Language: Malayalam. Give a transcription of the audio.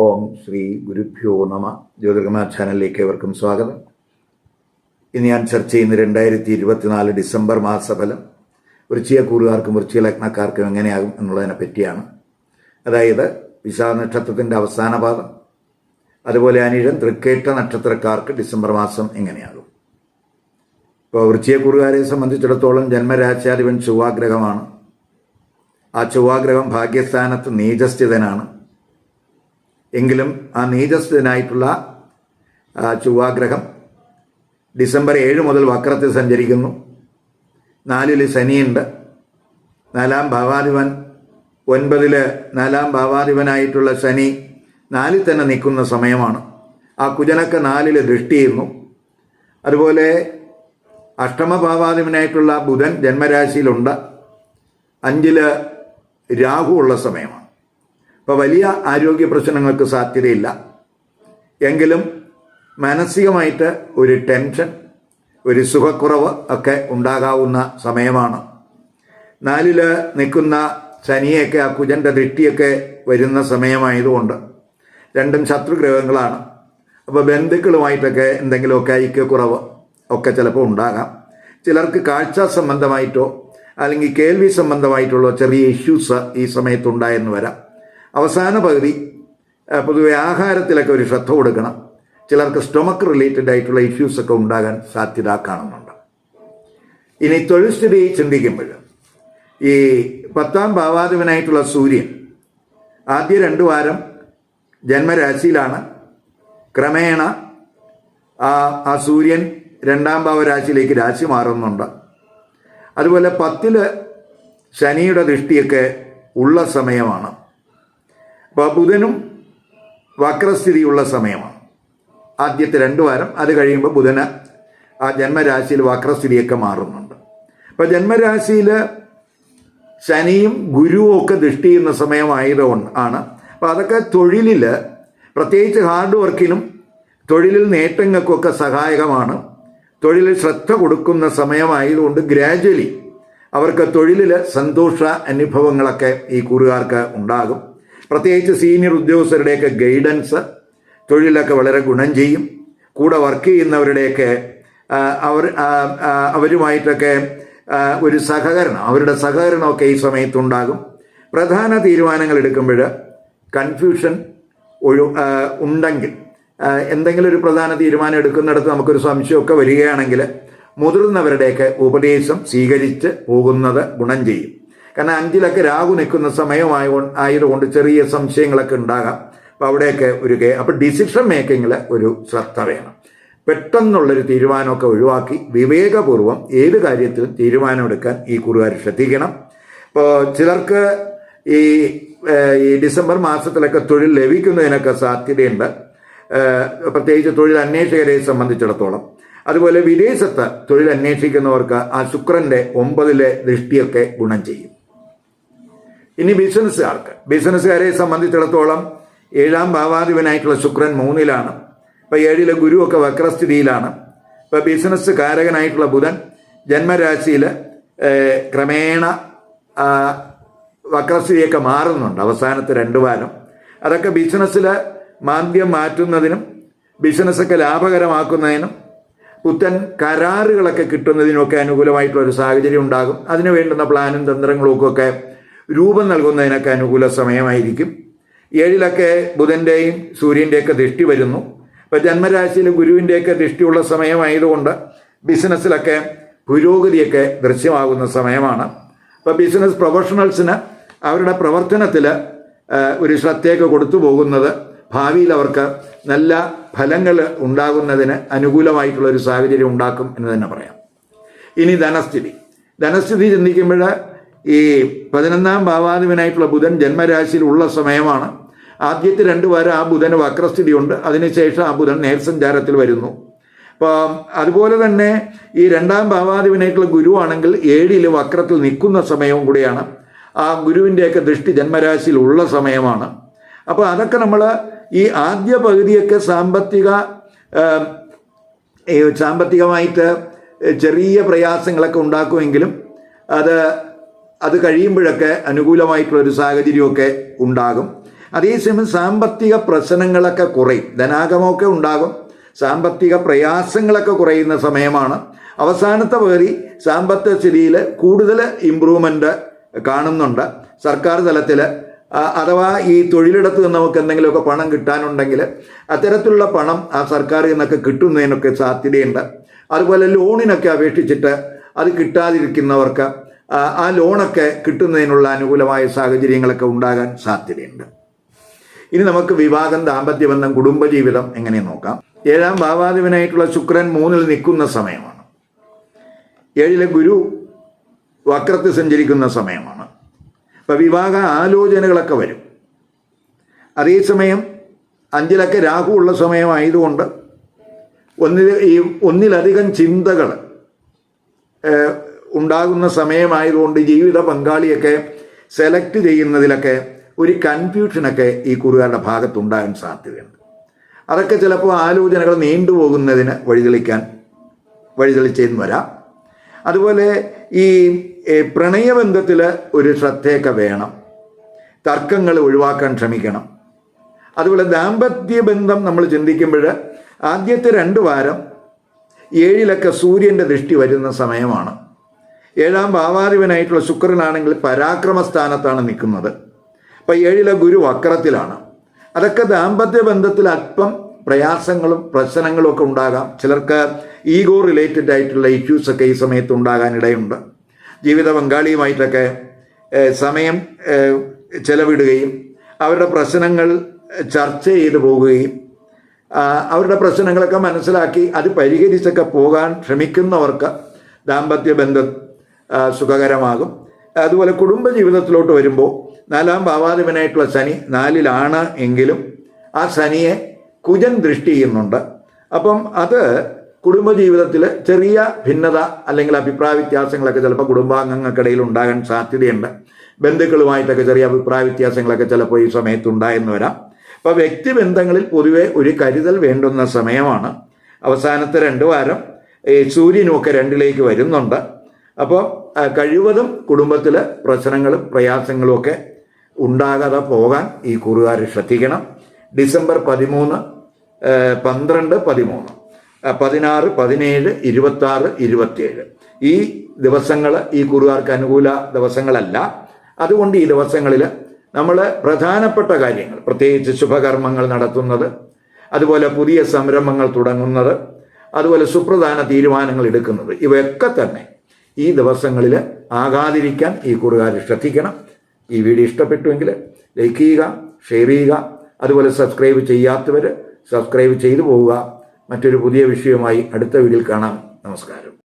ഓം ശ്രീ ഗുരുഭ്യോ നമ. ജ്യോതിർഗമ ചാനലിലേക്ക് ഏവർക്കും സ്വാഗതം. ഇന്ന് ഞാൻ ചർച്ച ചെയ്യുന്ന രണ്ടായിരത്തി ഇരുപത്തിനാല് ഡിസംബർ മാസഫലം വൃശ്ചികക്കൂറുകാർക്കും വൃശ്ചിക ലഗ്നക്കാർക്കും എങ്ങനെയാകും എന്നുള്ളതിനെ പറ്റിയാണ്. അതായത് വിശാഖ നക്ഷത്രത്തിന്റെ അവസാന പാദം അതുപോലെ അനിഴം തൃക്കേറ്റ നക്ഷത്രക്കാർക്ക് ഡിസംബർ മാസം എങ്ങനെയാകും. ഇപ്പോൾ വൃശ്ചികക്കൂറുകാരെ സംബന്ധിച്ചിടത്തോളം ജന്മരാശാധിപൻ ചൊവ്വാഗ്രഹമാണ്. ആ ചൊവ്വാഗ്രഹം ഭാഗ്യസ്ഥാനത്ത് നീചസ്ഥിതനാണ്. എങ്കിലും ആ നീചസ്ഥനായിട്ടുള്ള ചൊവ്വാഗ്രഹം ഡിസംബർ ഏഴ് മുതൽ വക്രത്തിൽ സഞ്ചരിക്കുന്നു. നാലിൽ ശനിയുണ്ട്. നാലാം ഭാവാധിപൻ ഒൻപതിൽ നാലാം ഭാവാധിപനായിട്ടുള്ള ശനി നാലിൽ തന്നെ നിൽക്കുന്ന സമയമാണ്. ആ കുജനക്ക് നാലിൽ ദൃഷ്ടി ചെയ്യുന്നു അതുപോലെ അഷ്ടമഭാവാധിപനായിട്ടുള്ള ബുധൻ ജന്മരാശിയിലുണ്ട്. അഞ്ചിൽ രാഹു ഉള്ള സമയമാണ്. അപ്പോൾ വലിയ ആരോഗ്യ പ്രശ്നങ്ങൾക്ക് സാധ്യതയില്ല. എങ്കിലും മാനസികമായിട്ട് ഒരു ടെൻഷൻ ഒരു സുഖക്കുറവ് ഒക്കെ ഉണ്ടാകാവുന്ന സമയമാണ്. നാലിൽ നിൽക്കുന്ന ശനിയൊക്കെ ആ കുജന്റെ ദൃഷ്ടിയൊക്കെ വരുന്ന സമയമായതുകൊണ്ട് രണ്ടും ശത്രുഗ്രഹങ്ങളാണ്. അപ്പോൾ ബന്ധുക്കളുമായിട്ടൊക്കെ എന്തെങ്കിലുമൊക്കെ ഐക്യക്കുറവ് ഒക്കെ ചിലപ്പോൾ ഉണ്ടാകാം. ചിലർക്ക് കാഴ്ച സംബന്ധമായിട്ടോ അല്ലെങ്കിൽ കേൾവി സംബന്ധമായിട്ടുള്ള ചെറിയ ഇഷ്യൂസ് ഈ സമയത്തുണ്ടായെന്ന് വരാം. അവസാന പകുതി പൊതുവെ ആഹാരത്തിലൊക്കെ ഒരു ശ്രദ്ധ കൊടുക്കണം. ചിലർക്ക് സ്റ്റൊമക്ക് റിലേറ്റഡ് ആയിട്ടുള്ള ഇഷ്യൂസ് ഒക്കെ ഉണ്ടാകാൻ സാധ്യത കാണുന്നുണ്ട്. ഇനി തൊഴിൽ സ്ഥിതി ചിന്തിക്കുമ്പോൾ ഈ പത്താം ഭാവാധിപനായിട്ടുള്ള സൂര്യൻ ആദ്യ രണ്ട് വാരം ജന്മരാശിയിലാണ്. ക്രമേണ ആ ആ സൂര്യൻ രണ്ടാം ഭാവരാശിയിലേക്ക് രാശി മാറുന്നുണ്ട്. അതുപോലെ പത്തിൽ ശനിയുടെ ദൃഷ്ടിയൊക്കെ ഉള്ള സമയമാണ്. ബുധനും വക്രസ്ഥിതിയുള്ള സമയമാണ്. ആദ്യത്തെ രണ്ട് വാരം അത് കഴിയുമ്പോൾ ബുധന് ആ ജന്മരാശിയിൽ വക്രസ്ഥിതിയൊക്കെ മാറുന്നുണ്ട്. അപ്പോൾ ജന്മരാശിയിൽ ശനിയും ഗുരുവും ഒക്കെ ദൃഷ്ടി ചെയ്യുന്ന സമയമായതുകൊണ്ട് ആണ്. അപ്പോൾ അതൊക്കെ തൊഴിലിൽ പ്രത്യേകിച്ച് ഹാർഡ് വർക്കിനും തൊഴിലിൽ നേട്ടങ്ങൾക്കൊക്കെ സഹായകമാണ്. തൊഴിലിൽ ശ്രദ്ധ കൊടുക്കുന്ന സമയമായതുകൊണ്ട് ഗ്രാജ്വലി അവർക്ക് തൊഴിലിൽ സന്തോഷ അനുഭവങ്ങളൊക്കെ ഈ കൂറുകാർക്ക് ഉണ്ടാകും. പ്രത്യേകിച്ച് സീനിയർ ഉദ്യോഗസ്ഥരുടെയൊക്കെ ഗൈഡൻസ് തൊഴിലൊക്കെ വളരെ ഗുണം ചെയ്യും. കൂടെ വർക്ക് ചെയ്യുന്നവരുടെയൊക്കെ അവർ അവരുമായിട്ടൊക്കെ ഒരു സഹകരണം അവരുടെ സഹകരണമൊക്കെ ഈ സമയത്തുണ്ടാകും. പ്രധാന തീരുമാനങ്ങൾ എടുക്കുമ്പോൾ കൺഫ്യൂഷൻ ഒഴു ഉണ്ടെങ്കിൽ എന്തെങ്കിലും ഒരു പ്രധാന തീരുമാനം എടുക്കുന്നിടത്ത് നമുക്കൊരു സംശയമൊക്കെ വരികയാണെങ്കിൽ മുതിർന്നവരുടെയൊക്കെ ഉപദേശം സ്വീകരിച്ച് പോകുന്നത് ഗുണം ചെയ്യും. കാരണം അഞ്ചിലൊക്കെ രാഹു നിൽക്കുന്ന സമയമായ ആയതുകൊണ്ട് ചെറിയ സംശയങ്ങളൊക്കെ ഉണ്ടാകാം. അപ്പോൾ അവിടെയൊക്കെ ഒരു കെ അപ്പോൾ ഡിസിഷൻ മേക്കിങ്ങിൽ ഒരു ശ്രദ്ധ വേണം. പെട്ടെന്നുള്ളൊരു തീരുമാനമൊക്കെ ഒഴിവാക്കി വിവേകപൂർവം ഏത് കാര്യത്തിലും തീരുമാനമെടുക്കാൻ ഈ കുറുകാർ ശ്രദ്ധിക്കണം. ഇപ്പോൾ ചിലർക്ക് ഈ ഈ ഡിസംബർ മാസത്തിലൊക്കെ തൊഴിൽ ലഭിക്കുന്നതിനൊക്കെ സാധ്യതയുണ്ട്. പ്രത്യേകിച്ച് തൊഴിൽ അന്വേഷകരെ സംബന്ധിച്ചിടത്തോളം. അതുപോലെ വിദേശത്ത് തൊഴിൽ അന്വേഷിക്കുന്നവർക്ക് ആ ശുക്രന്റെ ഒമ്പതിലെ ദൃഷ്ടിയൊക്കെ ഗുണം ചെയ്യും. ഇനി ബിസിനസ്സുകാർക്ക്. ബിസിനസ്സുകാരെ സംബന്ധിച്ചിടത്തോളം ഏഴാം ഭാവാധിപനായിട്ടുള്ള ശുക്രൻ മൂന്നിലാണ്. ഇപ്പൊ ഏഴിലെ ഗുരുവൊക്കെ വക്രസ്ഥിതിയിലാണ്. ഇപ്പൊ ബിസിനസ് കാരകനായിട്ടുള്ള ബുധൻ ജന്മരാശിയിൽ ക്രമേണ വക്രസ്ഥിതിയൊക്കെ മാറുന്നുണ്ട് അവസാനത്തെ രണ്ടു വാരം. അതൊക്കെ ബിസിനസ്സിൽ മാന്ദ്യം മാറ്റുന്നതിനും ബിസിനസ്സൊക്കെ ലാഭകരമാക്കുന്നതിനും പുത്തൻ കരാറുകളൊക്കെ കിട്ടുന്നതിനുമൊക്കെ അനുകൂലമായിട്ടുള്ള ഒരു സാഹചര്യം ഉണ്ടാകും. അതിന് വേണ്ടുന്ന പ്ലാനും തന്ത്രങ്ങളും ഒക്കെ രൂപം നൽകുന്നതിനൊക്കെ അനുകൂല സമയമായിരിക്കും. ഏഴിലൊക്കെ ബുധന്റെയും സൂര്യന്റെയൊക്കെ ദൃഷ്ടി വരുന്നു. ഇപ്പം ജന്മരാശിയിൽ ഗുരുവിന്റെയൊക്കെ ദൃഷ്ടിയുള്ള സമയമായതുകൊണ്ട് ബിസിനസ്സിലൊക്കെ പുരോഗതിയൊക്കെ ദൃശ്യമാകുന്ന സമയമാണ്. അപ്പോൾ ബിസിനസ് പ്രൊഫഷണൽസിന് അവരുടെ പ്രവർത്തനത്തിൽ ഒരു ശ്രദ്ധയൊക്കെ കൊടുത്തു പോകുന്നത് ഭാവിയിൽ അവർക്ക് നല്ല ഫലങ്ങൾ ഉണ്ടാകുന്നതിന് അനുകൂലമായിട്ടുള്ള ഒരു സാഹചര്യം ഉണ്ടാക്കും എന്ന് തന്നെ പറയാം. ഇനി ധനസ്ഥിതി. ധനസ്ഥിതി ചിന്തിക്കുമ്പോൾ ഈ പതിനൊന്നാം ഭാവാധിപനായിട്ടുള്ള ബുധൻ ജന്മരാശിയിൽ ഉള്ള സമയമാണ്. ആദ്യത്തെ രണ്ട് വാരം ആ ബുധന് വക്രസ്ഥിതിയുണ്ട് അതിനുശേഷം ആ ബുധൻ നേർസഞ്ചാരത്തിൽ വരുന്നു. അപ്പോൾ അതുപോലെ തന്നെ ഈ രണ്ടാം ഭാവാധിപനായിട്ടുള്ള ഗുരുവാണെങ്കിൽ ഏഴിൽ വക്രത്തിൽ നിൽക്കുന്ന സമയവും കൂടിയാണ്. ആ ഗുരുവിന്റെയൊക്കെ ദൃഷ്ടി ജന്മരാശിയിൽ ഉള്ള സമയമാണ്. അപ്പോൾ അതൊക്കെ നമ്മൾ ഈ ആദ്യ പകുതിയൊക്കെ സാമ്പത്തിക സാമ്പത്തികമായിട്ട് ചെറിയ പ്രയാസങ്ങളൊക്കെ ഉണ്ടാക്കുമെങ്കിലും അത് അത് കഴിയുമ്പോഴൊക്കെ അനുകൂലമായിട്ടുള്ള ഒരു സാഹചര്യമൊക്കെ ഉണ്ടാകും. അതേസമയം സാമ്പത്തിക പ്രശ്നങ്ങളൊക്കെ കുറയും. ധനാഗമമൊക്കെ ഉണ്ടാകും. സാമ്പത്തിക പ്രയാസങ്ങളൊക്കെ കുറയുന്ന സമയമാണ്. അവസാനത്തെ പകുതി സാമ്പത്തിക സ്ഥിതിയിൽ കൂടുതൽ ഇമ്പ്രൂവ്മെന്റ് കാണുന്നുണ്ട്. സർക്കാർ തലത്തിൽ അഥവാ ഈ തൊഴിലിടത്ത് നിന്ന് നമുക്ക് എന്തെങ്കിലുമൊക്കെ പണം കിട്ടാനുണ്ടെങ്കിൽ അത്തരത്തിലുള്ള പണം ആ സർക്കാരിൽ നിന്നൊക്കെ കിട്ടുന്നതിനൊക്കെ സാധ്യതയുണ്ട്. അതുപോലെ ലോണിനൊക്കെ അപേക്ഷിച്ചിട്ട് അത് കിട്ടാതിരിക്കുന്നവർക്ക് ആ, ലോണൊക്കെ കിട്ടുന്നതിനുള്ള അനുകൂലമായ സാഹചര്യങ്ങളൊക്കെ ഉണ്ടാകാൻ സാധ്യതയുണ്ട്. ഇനി നമുക്ക് വിവാഹം ദാമ്പത്യബന്ധം കുടുംബജീവിതം എങ്ങനെ നോക്കാം? ഏഴാം ഭാവാധിപനായിട്ടുള്ള ശുക്രൻ മൂന്നിൽ നിൽക്കുന്ന സമയമാണ്. ഏഴിലെ ഗുരു വക്രത്തിൽ സഞ്ചരിക്കുന്ന സമയമാണ്. അപ്പം വിവാഹ ആലോചനകളൊക്കെ വരും. അതേസമയം അഞ്ചിലൊക്കെ രാഹു ഉള്ള സമയമായതുകൊണ്ട് ഒന്നിൽ ഈ ഒന്നിലധികം ചിന്തകൾ ഉണ്ടാകുന്ന സമയമായതുകൊണ്ട് ജീവിത പങ്കാളിയൊക്കെ സെലക്ട് ചെയ്യുന്നതിലൊക്കെ ഒരു കൺഫ്യൂഷനൊക്കെ ഈ കുറുകാരുടെ ഭാഗത്തുണ്ടാകാൻ സാധ്യതയുണ്ട്. അതൊക്കെ ചിലപ്പോൾ ആലോചനകൾ നീണ്ടുപോകുന്നതിന് വഴിതെളിക്കാൻ വഴിതെളിച്ചെന്ന് വരാം. അതുപോലെ ഈ പ്രണയബന്ധത്തിൽ ഒരു ശ്രദ്ധയൊക്കെ വേണം. തർക്കങ്ങൾ ഒഴിവാക്കാൻ ശ്രമിക്കണം. അതുപോലെ ദാമ്പത്യ ബന്ധം നമ്മൾ ചിന്തിക്കുമ്പോൾ ആദ്യത്തെ രണ്ട് വാരം ഏഴിലൊക്കെ സൂര്യന്റെ ദൃഷ്ടി വരുന്ന സമയമാണ്. ഏഴാം ഭാവാധിപനായിട്ടുള്ള ശുക്രനാണെങ്കിൽ പരാക്രമ സ്ഥാനത്താണ് നിൽക്കുന്നത്. അപ്പം ഏഴിലെ ഗുരു വക്രത്തിലാണ്. അതൊക്കെ ദാമ്പത്യ ബന്ധത്തിൽ അല്പം പ്രയാസങ്ങളും പ്രശ്നങ്ങളും ഒക്കെ ഉണ്ടാകാം. ചിലർക്ക് ഈഗോ റിലേറ്റഡ് ആയിട്ടുള്ള ഇഷ്യൂസൊക്കെ ഈ സമയത്ത് ഉണ്ടാകാനിടയുണ്ട് ജീവിത പങ്കാളിയുമായിട്ടൊക്കെ സമയം ചെലവിടുകയും അവരുടെ പ്രശ്നങ്ങൾ ചർച്ച ചെയ്തു പോകുകയും അവരുടെ പ്രശ്നങ്ങളൊക്കെ മനസ്സിലാക്കി അത് പരിഹരിച്ചൊക്കെ പോകാൻ ശ്രമിക്കുന്നവർക്ക് ദാമ്പത്യ ബന്ധം സുഖകരമാകും. അതുപോലെ കുടുംബ ജീവിതത്തിലോട്ട് വരുമ്പോൾ നാലാം ഭാവാധിപനായിട്ടുള്ള ശനി നാലിലാണ് എങ്കിലും ആ ശനിയെ കുജൻ ദൃഷ്ടി ചെയ്യുന്നുണ്ട്. അപ്പം അത് കുടുംബജീവിതത്തിൽ ചെറിയ ഭിന്നത അല്ലെങ്കിൽ അഭിപ്രായ വ്യത്യാസങ്ങളൊക്കെ ചിലപ്പോൾ കുടുംബാംഗങ്ങൾക്കിടയിൽ ഉണ്ടാകാൻ സാധ്യതയുണ്ട്. ബന്ധുക്കളുമായിട്ടൊക്കെ ചെറിയ അഭിപ്രായ വ്യത്യാസങ്ങളൊക്കെ ചിലപ്പോൾ ഈ സമയത്ത് ഉണ്ടായെന്ന് വരാം. അപ്പോൾ വ്യക്തിബന്ധങ്ങളിൽ പൊതുവെ ഒരു കരുതൽ വേണ്ടുന്ന സമയമാണ്. അവസാനത്തെ രണ്ട് വാരം സൂര്യനുമൊക്കെ രണ്ടിലേക്ക് വരുന്നുണ്ട്. അപ്പോൾ കഴിവതും കുടുംബത്തിൽ പ്രശ്നങ്ങളും പ്രയാസങ്ങളും ഒക്കെ ഉണ്ടാകാതെ പോകാൻ ഈ കുറുകാർ ശ്രദ്ധിക്കണം. ഡിസംബർ പതിമൂന്ന് പന്ത്രണ്ട് പതിമൂന്ന് പതിനാറ് പതിനേഴ് ഇരുപത്താറ് ഇരുപത്തിയേഴ്. ഈ ദിവസങ്ങൾ ഈ കുറുകാർക്ക് അനുകൂല ദിവസങ്ങളല്ല. അതുകൊണ്ട് ഈ ദിവസങ്ങളിൽ നമ്മൾ പ്രധാനപ്പെട്ട കാര്യങ്ങൾ പ്രത്യേകിച്ച് ശുഭകർമ്മങ്ങൾ നടത്തുന്നത് അതുപോലെ പുതിയ സംരംഭങ്ങൾ തുടങ്ങുന്നത് അതുപോലെ സുപ്രധാന തീരുമാനങ്ങൾ എടുക്കുന്നത് ഇവയൊക്കെ തന്നെ ഈ ദിവസങ്ങളിൽ ആകാതിരിക്കാൻ ഈ കുറുകാർ ശ്രദ്ധിക്കണം. ഈ വീഡിയോ ഇഷ്ടപ്പെട്ടുവെങ്കിൽ ലൈക്ക് ചെയ്യുക ഷെയർ ചെയ്യുക അതുപോലെ സബ്സ്ക്രൈബ് ചെയ്യാത്തവർ സബ്സ്ക്രൈബ് ചെയ്തു പോവുക. മറ്റൊരു പുതിയ വിഷയവുമായി അടുത്ത വീഡിയോയിൽ കാണാം. നമസ്കാരം.